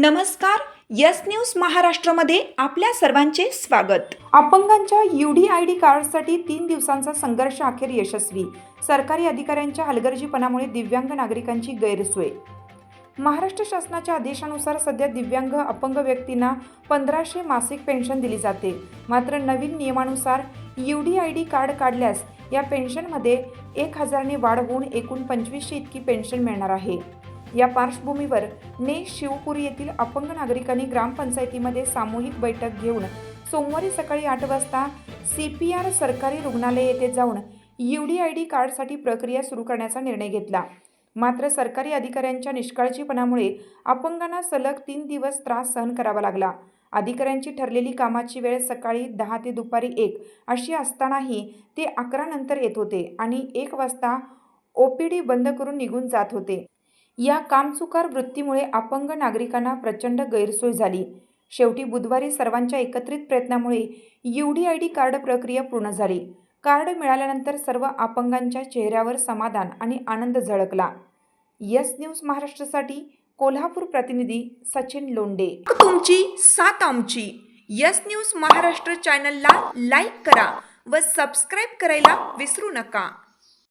नमस्कार yes news महाराष्ट्रामध्ये आपल्या सर्वांचे स्वागत. अपंगांच्या यू डी आय डी कार्डसाठी तीन दिवसांचा संघर्ष अखेर यशस्वी. सरकारी अधिकाऱ्यांच्या हलगर्जीपणामुळे दिव्यांग नागरिकांची गैरसोय. महाराष्ट्र शासनाच्या आदेशानुसार सध्या दिव्यांग अपंग व्यक्तींना पंधराशे मासिक पेन्शन दिली जाते. मात्र नवीन नियमानुसार U D I D card काढल्यास या पेन्शनमध्ये एक हजारने वाढ होऊन एकूण पंचवीसशे इतकी पेन्शन मिळणार आहे. या पार्श्वभूमीवर ने शिवपुरी येथील अपंग नागरिकांनी ग्रामपंचायतीमध्ये सामूहिक बैठक घेऊन सोमवारी सकाळी आठ वाजता सी पी आर सरकारी रुग्णालय येथे जाऊन यू डी आय डी कार्डसाठी प्रक्रिया सुरू करण्याचा निर्णय घेतला. मात्र सरकारी अधिकाऱ्यांच्या निष्काळजीपणामुळे अपंगांना सलग तीन दिवस त्रास सहन करावा लागला. अधिकाऱ्यांची ठरलेली कामाची वेळ सकाळी दहा ते दुपारी एक अशी असतानाही ते अकरा नंतर येत होते आणि एक वाजता ओ पी डी बंद करून निघून जात होते. या कामचुकार वृत्तीमुळे अपंग नागरिकांना प्रचंड गैरसोय झाली. शेवटी बुधवारी सर्वांच्या एकत्रित प्रयत्नामुळे U D I D card प्रक्रिया पूर्ण झाली. कार्ड मिळाल्यानंतर सर्व अपंगांच्या चेहऱ्यावर समाधान आणि आनंद झळकला. यस न्यूज महाराष्ट्रासाठी कोल्हापूर प्रतिनिधी सचिन लोंडे. तुमची सात आमची. यस न्यूज महाराष्ट्र चॅनलला लाईक करा व सबस्क्राईब करायला विसरू नका.